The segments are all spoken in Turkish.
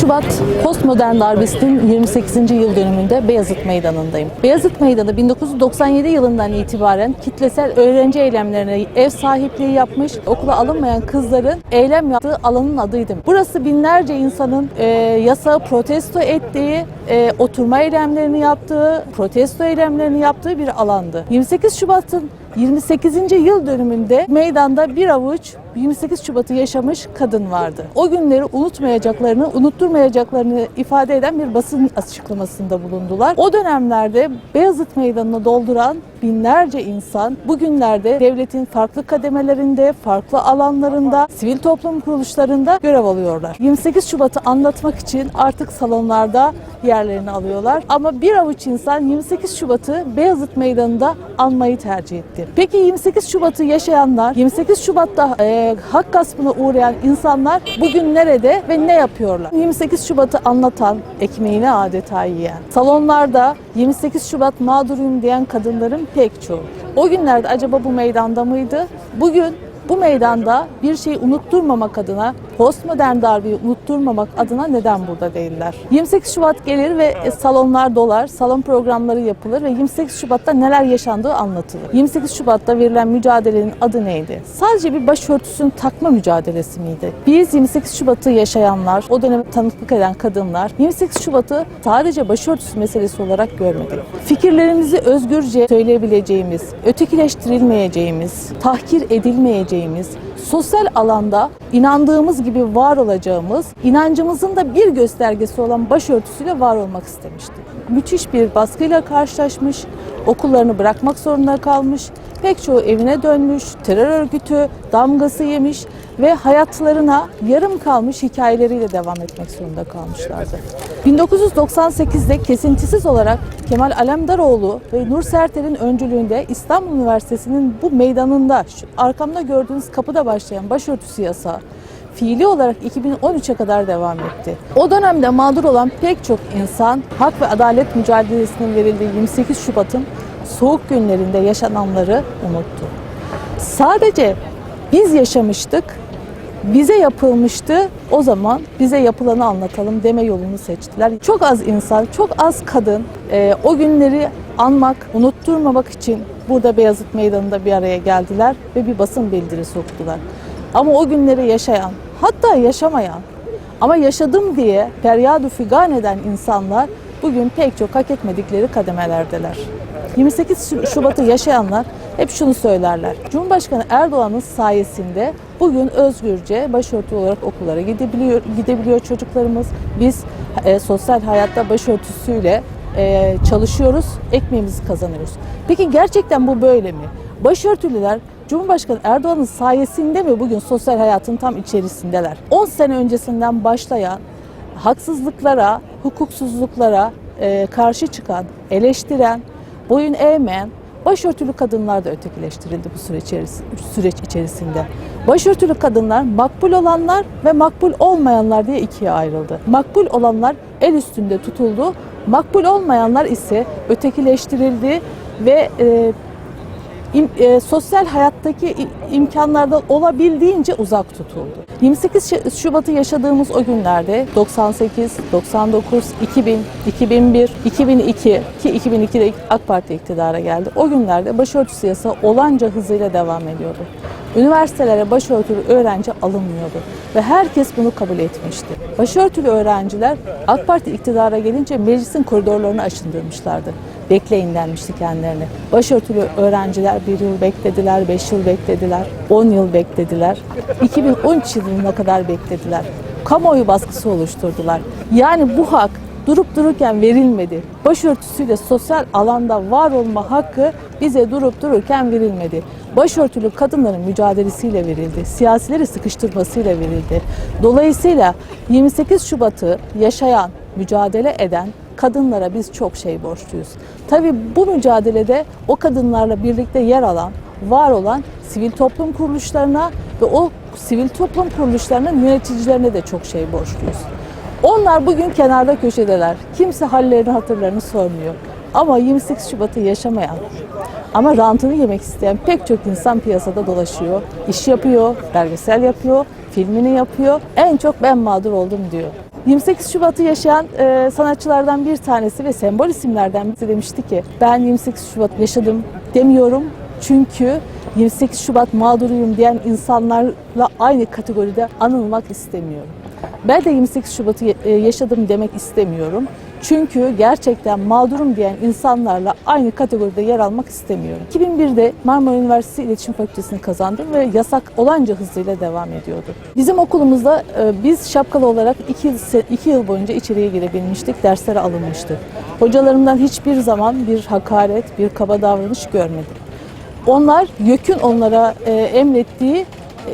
Şubat postmodern darbesinin 28. yıl dönümünde Beyazıt Meydanı'ndayım. Beyazıt Meydanı 1997 yılından itibaren kitlesel öğrenci eylemlerine ev sahipliği yapmış, okula alınmayan kızların eylem yaptığı alanın adıydı. Burası binlerce insanın e, yasağı protesto ettiği, e, oturma eylemlerini yaptığı, protesto eylemlerini yaptığı bir alandı. 28 Şubat'ın 28. yıl dönümünde meydanda bir avuç 28 Şubat'ı yaşamış kadın vardı. O günleri unutmayacaklarını, unutturmayacaklarını ifade eden bir basın açıklamasında bulundular. O dönemlerde Beyazıt Meydanı'nı dolduran binlerce insan bugünlerde devletin farklı kademelerinde, farklı alanlarında, sivil toplum kuruluşlarında görev alıyorlar. 28 Şubat'ı anlatmak için artık salonlarda yerlerini alıyorlar. Ama bir avuç insan 28 Şubat'ı Beyazıt Meydanı'nda anmayı tercih etti. Peki 28 Şubat'ı yaşayanlar, 28 Şubat'ta e, hak gaspına uğrayan insanlar bugün nerede ve ne yapıyorlar? 28 Şubat'ı anlatan, ekmeğini adeta yiyen, salonlarda 28 Şubat mağduruyum diyen kadınların pek çoğu. O günlerde acaba bu meydanda mıydı? Bugün bu meydanda bir şeyi unutturmamak adına, postmodern darbeyi unutturmamak adına neden burada değiller? 28 Şubat gelir ve e, salonlar dolar, salon programları yapılır ve 28 Şubat'ta neler yaşandığı anlatılır. 28 Şubat'ta verilen mücadelenin adı neydi? Sadece bir başörtüsünü takma mücadelesi miydi? Biz 28 Şubat'ı yaşayanlar, o döneme tanıklık eden kadınlar 28 Şubat'ı sadece başörtüsü meselesi olarak görmedik. Fikirlerimizi özgürce söyleyebileceğimiz, ötekileştirilmeyeceğimiz, tahkir edilmeyeceğimiz, sosyal alanda inandığımız gibi var olacağımız, inancımızın da bir göstergesi olan başörtüsüyle var olmak istemiştik. Müthiş bir baskıyla karşılaşmış, okullarını bırakmak zorunda kalmış, pek çoğu evine dönmüş, terör örgütü damgası yemiş ve hayatlarına yarım kalmış hikayeleriyle devam etmek zorunda kalmışlardı. 1998'de kesintisiz olarak Kemal Alemdaroğlu ve Nur Sertel'in öncülüğünde İstanbul Üniversitesi'nin bu meydanında, arkamda gördüğünüz kapıda başlayan başörtüsü yasağı fiili olarak 2013'e kadar devam etti. O dönemde mağdur olan pek çok insan hak ve adalet mücadelesinin verildiği 28 Şubat'ın soğuk günlerinde yaşananları unuttu. Sadece biz yaşamıştık, bize yapılmıştı, o zaman bize yapılanı anlatalım deme yolunu seçtiler. Çok az insan, çok az kadın e, o günleri anmak, unutturmamak için burada Beyazıt Meydanı'nda bir araya geldiler ve bir basın bildirisi okudular. Ama o günleri yaşayan, hatta yaşamayan ama yaşadım diye feryadu figan eden insanlar bugün pek çok hak etmedikleri kademelerdeler. 28 Şubat'ı yaşayanlar hep şunu söylerler. Cumhurbaşkanı Erdoğan'ın sayesinde bugün özgürce başörtülü olarak okullara gidebiliyor, gidebiliyor çocuklarımız. Biz e, sosyal hayatta başörtüsüyle e, çalışıyoruz, ekmeğimizi kazanıyoruz. Peki gerçekten bu böyle mi? Başörtülüler Cumhurbaşkanı Erdoğan'ın sayesinde mi bugün sosyal hayatın tam içerisindeler? 10 sene öncesinden başlayan haksızlıklara, hukuksuzluklara e, karşı çıkan, eleştiren, boyun eğmeyen başörtülü kadınlar da ötekileştirildi bu süreç, içeris- süreç içerisinde. Başörtülü kadınlar makbul olanlar ve makbul olmayanlar diye ikiye ayrıldı. Makbul olanlar el üstünde tutuldu, makbul olmayanlar ise ötekileştirildi ve e, im- e, sosyal hayattaki imkanlardan olabildiğince uzak tutuldu. 28 Ş- Şubat'ı yaşadığımız o günlerde 98, 99, 2000, 2001, 2002 ki 2002'de AK Parti iktidara geldi. O günlerde başörtüsü yasağı olanca hızıyla devam ediyordu. Üniversitelere başörtülü öğrenci alınmıyordu ve herkes bunu kabul etmişti. Başörtülü öğrenciler AK Parti iktidara gelince meclisin koridorlarını aşındırmışlardı. Bekleyin denmişti kendilerine. Başörtülü öğrenciler bir yıl beklediler, beş yıl beklediler, on yıl beklediler. 2013 yılına kadar beklediler. Kamuoyu baskısı oluşturdular. Yani bu hak durup dururken verilmedi. Başörtüsüyle sosyal alanda var olma hakkı bize durup dururken verilmedi. Başörtülü kadınların mücadelesiyle verildi. Siyasileri sıkıştırmasıyla verildi. Dolayısıyla 28 Şubat'ı yaşayan, mücadele eden kadınlara biz çok şey borçluyuz. Tabii bu mücadelede o kadınlarla birlikte yer alan, var olan sivil toplum kuruluşlarına ve o sivil toplum kuruluşlarının yöneticilerine de çok şey borçluyuz. Onlar bugün kenarda köşedeler. Kimse hallerini hatırlarını sormuyor. Ama 28 Şubat'ı yaşamayan ama rantını yemek isteyen pek çok insan piyasada dolaşıyor. İş yapıyor, belgesel yapıyor, filmini yapıyor. En çok ben mağdur oldum diyor. 28 Şubat'ı yaşayan e, sanatçılardan bir tanesi ve sembol isimlerden birisi demişti ki ben 28 Şubat yaşadım demiyorum çünkü 28 Şubat mağduruyum diyen insanlarla aynı kategoride anılmak istemiyorum. Ben de 28 Şubat'ı e, yaşadım demek istemiyorum. Çünkü gerçekten mağdurum diyen insanlarla aynı kategoride yer almak istemiyorum. 2001'de Marmara Üniversitesi İletişim Fakültesini kazandım ve yasak olanca hızıyla devam ediyordu. Bizim okulumuzda e, biz şapkalı olarak 2 yıl, 2 yıl boyunca içeriye girebilmiştik, derslere alınmıştık. Hocalarımdan hiçbir zaman bir hakaret, bir kaba davranış görmedim. Onlar YÖK'ün onlara e, emrettiği e,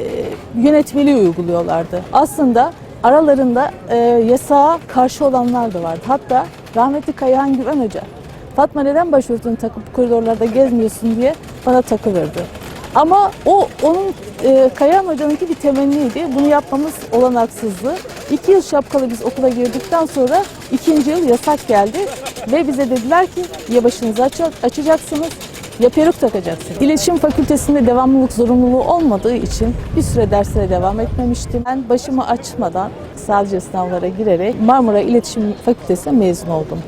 yönetmeliği uyguluyorlardı. Aslında aralarında e, yasağa karşı olanlar da vardı. Hatta rahmetli Kayahan Güven Hoca, Fatma neden başörtünü takıp koridorlarda gezmiyorsun diye bana takılırdı. Ama o onun e, Kayahan Hoca'nınki bir temenniydi. Bunu yapmamız olanaksızdı. İki yıl şapkalı biz okula girdikten sonra ikinci yıl yasak geldi ve bize dediler ki ya başınızı aç- açacaksınız ya peruk takacaksın. İletişim fakültesinde devamlılık zorunluluğu olmadığı için bir süre derslere devam etmemiştim. Ben başımı açmadan sadece sınavlara girerek Marmara İletişim Fakültesi'ne mezun oldum.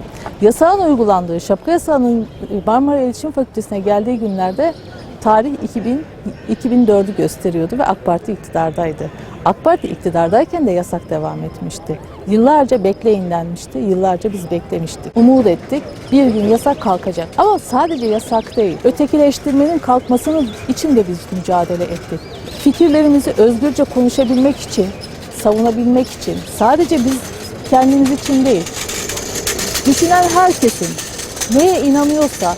Yasağın uygulandığı, şapka yasağının Marmara İletişim Fakültesi'ne geldiği günlerde tarih 2000, 2004'ü gösteriyordu ve AK Parti iktidardaydı. AK Parti iktidardayken de yasak devam etmişti. Yıllarca bekleyin denmişti, yıllarca biz beklemiştik. Umut ettik, bir gün yasak kalkacak. Ama sadece yasak değil, ötekileştirmenin kalkmasının için de biz mücadele ettik. Fikirlerimizi özgürce konuşabilmek için, savunabilmek için, sadece biz kendimiz için değil, düşünen herkesin neye inanıyorsa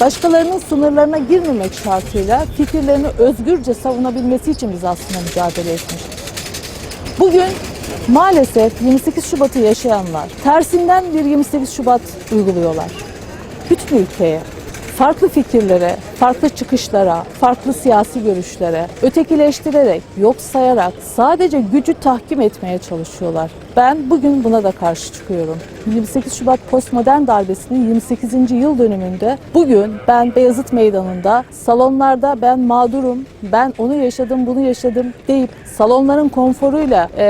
başkalarının sınırlarına girmemek şartıyla fikirlerini özgürce savunabilmesi için biz aslında mücadele etmiştik. Bugün maalesef 28 Şubat'ı yaşayanlar tersinden bir 28 Şubat uyguluyorlar. Bütün ülkeye, farklı fikirlere, farklı çıkışlara, farklı siyasi görüşlere ötekileştirerek, yok sayarak sadece gücü tahkim etmeye çalışıyorlar. Ben bugün buna da karşı çıkıyorum. 28 Şubat postmodern darbesinin 28. yıl dönümünde bugün ben Beyazıt Meydanı'nda salonlarda ben mağdurum, ben onu yaşadım, bunu yaşadım deyip salonların konforuyla e,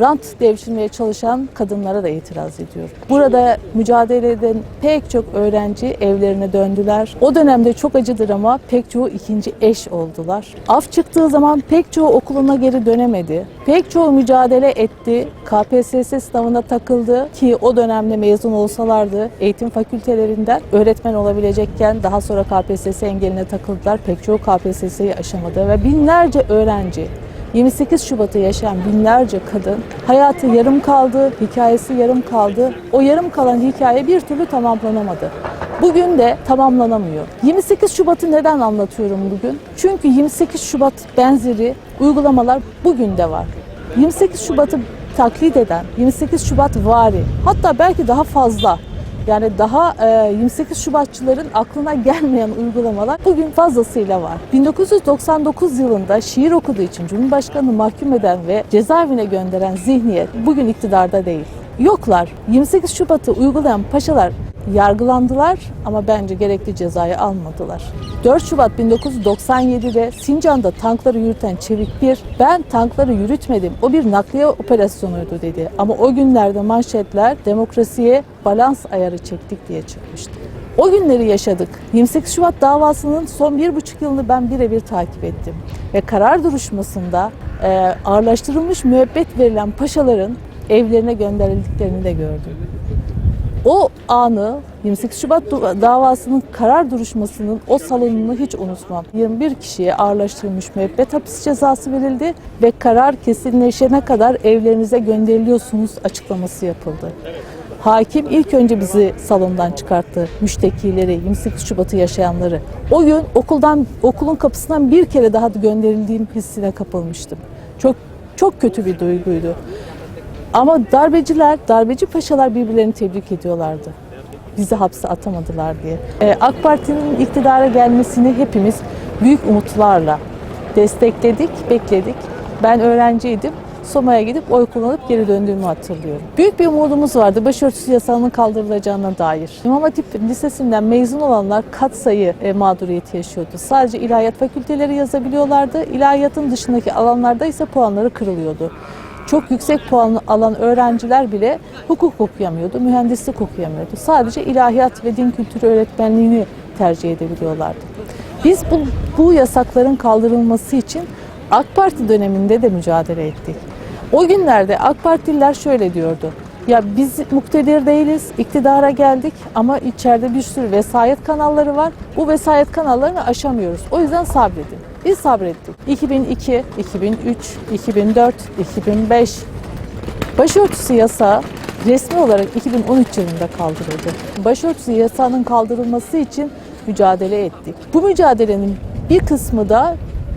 rant devşirmeye çalışan kadınlara da itiraz ediyorum. Burada mücadele eden pek çok öğrenci evlerine döndüler. O dönemde çok acıdır ama pek çoğu ikinci eş oldular. Af çıktığı zaman pek çoğu okuluna geri dönemedi. Pek çoğu mücadele etti. KPSS sınavına takıldı ki o dönemde mezun olsalardı eğitim fakültelerinden öğretmen olabilecekken daha sonra KPSS engeline takıldılar. Pek çoğu KPSS'yi aşamadı ve binlerce öğrenci 28 Şubat'ı yaşayan binlerce kadın hayatı yarım kaldı, hikayesi yarım kaldı. O yarım kalan hikaye bir türlü tamamlanamadı. Bugün de tamamlanamıyor. 28 Şubat'ı neden anlatıyorum bugün? Çünkü 28 Şubat benzeri uygulamalar bugün de var. 28 Şubat'ı taklit eden, 28 Şubat vari, hatta belki daha fazla yani daha e, 28 Şubatçıların aklına gelmeyen uygulamalar bugün fazlasıyla var. 1999 yılında şiir okuduğu için Cumhurbaşkanı'nı mahkum eden ve cezaevine gönderen zihniyet bugün iktidarda değil. Yoklar. 28 Şubat'ı uygulayan paşalar yargılandılar ama bence gerekli cezayı almadılar. 4 Şubat 1997'de Sincan'da tankları yürüten Çevik Bir, ben tankları yürütmedim, o bir nakliye operasyonuydu dedi. Ama o günlerde manşetler demokrasiye balans ayarı çektik diye çıkmıştı. O günleri yaşadık. 28 Şubat davasının son bir buçuk yılını ben birebir takip ettim. Ve karar duruşmasında e, ağırlaştırılmış müebbet verilen paşaların evlerine gönderildiklerini de gördüm. O anı 28 Şubat davasının karar duruşmasının o salonunu hiç unutmam. 21 kişiye ağırlaştırılmış müebbet hapis cezası verildi ve karar kesinleşene kadar evlerinize gönderiliyorsunuz açıklaması yapıldı. Hakim ilk önce bizi salondan çıkarttı. Müştekileri, 28 Şubat'ı yaşayanları. O gün okuldan okulun kapısından bir kere daha gönderildiğim hissine kapılmıştım. Çok çok kötü bir duyguydu. Ama darbeciler, darbeci paşalar birbirlerini tebrik ediyorlardı. Bizi hapse atamadılar diye. Ee, AK Parti'nin iktidara gelmesini hepimiz büyük umutlarla destekledik, bekledik. Ben öğrenciydim. Soma'ya gidip oy kullanıp geri döndüğümü hatırlıyorum. Büyük bir umudumuz vardı başörtüsü yasağının kaldırılacağına dair. İmam Hatip Lisesi'nden mezun olanlar kat sayı e, mağduriyeti yaşıyordu. Sadece ilahiyat fakülteleri yazabiliyorlardı. İlahiyatın dışındaki alanlarda ise puanları kırılıyordu. Çok yüksek puan alan öğrenciler bile hukuk okuyamıyordu, mühendislik okuyamıyordu. Sadece ilahiyat ve din kültürü öğretmenliğini tercih edebiliyorlardı. Biz bu, bu yasakların kaldırılması için AK Parti döneminde de mücadele ettik. O günlerde AK Partililer şöyle diyordu. Ya biz muktedir değiliz, iktidara geldik ama içeride bir sürü vesayet kanalları var. Bu vesayet kanallarını aşamıyoruz. O yüzden sabredin. Biz sabrettik. 2002, 2003, 2004, 2005 Başörtüsü yasağı resmi olarak 2013 yılında kaldırıldı. Başörtüsü yasağının kaldırılması için mücadele ettik. Bu mücadelenin bir kısmı da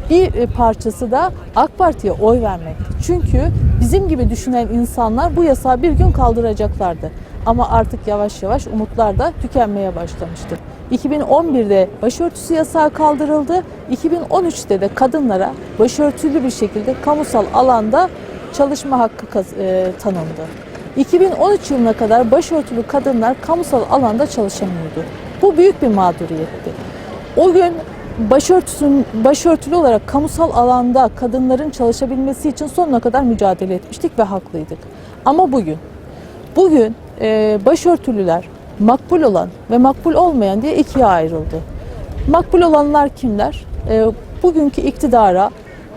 bir e, parçası da AK Parti'ye oy vermekti. Çünkü bizim gibi düşünen insanlar bu yasağı bir gün kaldıracaklardı. Ama artık yavaş yavaş umutlar da tükenmeye başlamıştı. 2011'de başörtüsü yasağı kaldırıldı. 2013'te de kadınlara başörtülü bir şekilde kamusal alanda çalışma hakkı e, tanındı. 2013 yılına kadar başörtülü kadınlar kamusal alanda çalışamıyordu. Bu büyük bir mağduriyetti. O gün başörtüsün başörtülü olarak kamusal alanda kadınların çalışabilmesi için sonuna kadar mücadele etmiştik ve haklıydık. Ama bugün bugün e, başörtülüler makbul olan ve makbul olmayan diye ikiye ayrıldı. Makbul olanlar kimler? E, bugünkü iktidara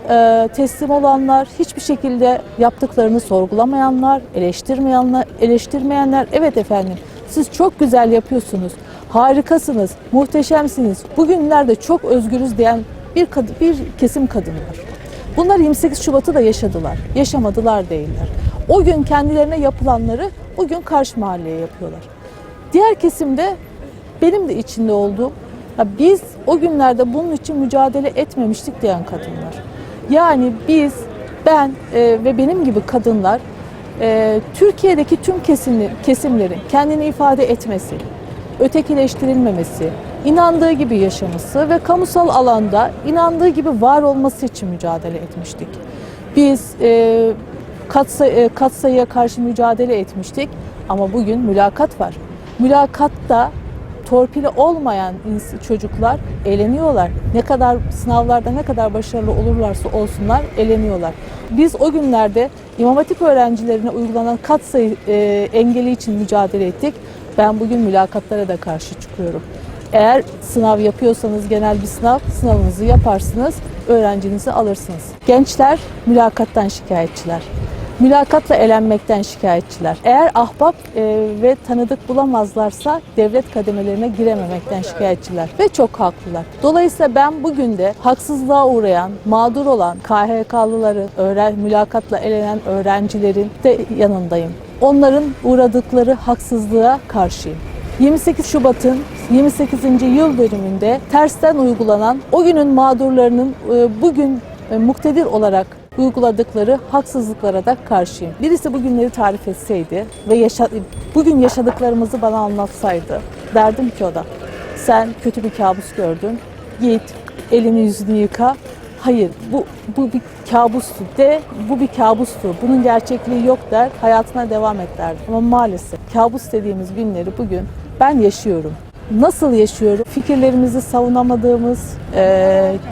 e, teslim olanlar, hiçbir şekilde yaptıklarını sorgulamayanlar, eleştirmeyenler, eleştirmeyenler. Evet efendim, siz çok güzel yapıyorsunuz, harikasınız, muhteşemsiniz. Bugünlerde çok özgürüz diyen bir kad- bir kesim kadın var. Bunlar 28 Şubat'ı da yaşadılar, yaşamadılar değiller. O gün kendilerine yapılanları bugün karşı mahalleye yapıyorlar. Diğer kesimde benim de içinde olduğum ya biz o günlerde bunun için mücadele etmemiştik diyen kadınlar. Yani biz, ben e, ve benim gibi kadınlar e, Türkiye'deki tüm kesimli, kesimlerin kendini ifade etmesi, ötekileştirilmemesi, inandığı gibi yaşaması ve kamusal alanda inandığı gibi var olması için mücadele etmiştik. Biz e, katsay- e, katsayıya karşı mücadele etmiştik ama bugün mülakat var. Mülakatta torpili olmayan çocuklar eleniyorlar. Ne kadar sınavlarda ne kadar başarılı olurlarsa olsunlar eleniyorlar. Biz o günlerde İmam Hatip öğrencilerine uygulanan katsayı e, engeli için mücadele ettik. Ben bugün mülakatlara da karşı çıkıyorum. Eğer sınav yapıyorsanız genel bir sınav, sınavınızı yaparsınız, öğrencinizi alırsınız. Gençler mülakattan şikayetçiler. Mülakatla elenmekten şikayetçiler. Eğer ahbap e, ve tanıdık bulamazlarsa devlet kademelerine girememekten şikayetçiler ve çok haklılar. Dolayısıyla ben bugün de haksızlığa uğrayan, mağdur olan KHK'lıların, öğren, mülakatla elenen öğrencilerin de yanındayım. Onların uğradıkları haksızlığa karşıyım. 28 Şubat'ın 28. yıl dönümünde tersten uygulanan o günün mağdurlarının e, bugün e, muktedir olarak uyguladıkları haksızlıklara da karşıyım. Birisi bugünleri tarif etseydi ve yaşa, bugün yaşadıklarımızı bana anlatsaydı derdim ki o da sen kötü bir kabus gördün git elini yüzünü yıka Hayır bu, bu bir kabustu de bu bir kabustu. Bunun gerçekliği yok der hayatına devam et derdi. Ama maalesef kabus dediğimiz günleri bugün ben yaşıyorum. Nasıl yaşıyorum? Fikirlerimizi savunamadığımız,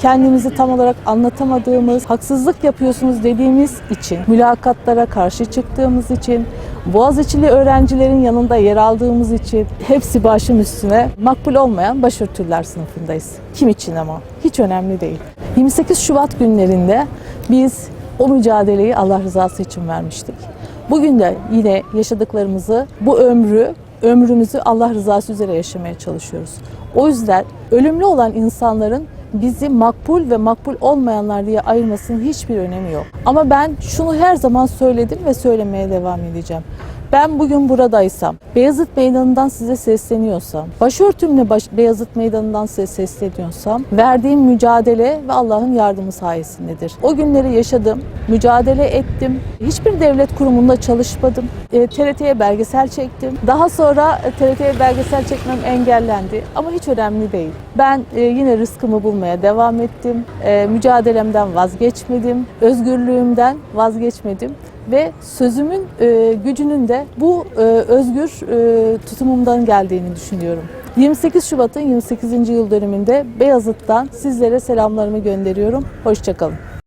kendimizi tam olarak anlatamadığımız, haksızlık yapıyorsunuz dediğimiz için, mülakatlara karşı çıktığımız için, Boğaziçi'li öğrencilerin yanında yer aldığımız için hepsi başım üstüne makbul olmayan başörtüler sınıfındayız. Kim için ama? Hiç önemli değil. 28 Şubat günlerinde biz o mücadeleyi Allah rızası için vermiştik. Bugün de yine yaşadıklarımızı, bu ömrü, ömrümüzü Allah rızası üzere yaşamaya çalışıyoruz. O yüzden ölümlü olan insanların bizi makbul ve makbul olmayanlar diye ayırmasının hiçbir önemi yok. Ama ben şunu her zaman söyledim ve söylemeye devam edeceğim. Ben bugün buradaysam, Beyazıt Meydanı'ndan size sesleniyorsam, başörtümle baş, Beyazıt Meydanı'ndan size sesleniyorsam, verdiğim mücadele ve Allah'ın yardımı sayesindedir. O günleri yaşadım, mücadele ettim. Hiçbir devlet kurumunda çalışmadım. E, TRT'ye belgesel çektim. Daha sonra e, TRT'ye belgesel çekmem engellendi. Ama hiç önemli değil. Ben e, yine rızkımı bulmaya devam ettim. E, mücadelemden vazgeçmedim. Özgürlüğümden vazgeçmedim ve sözümün e, gücünün de bu e, özgür e, tutumumdan geldiğini düşünüyorum. 28 Şubat'ın 28. yıl dönümünde Beyazıt'tan sizlere selamlarımı gönderiyorum. Hoşçakalın.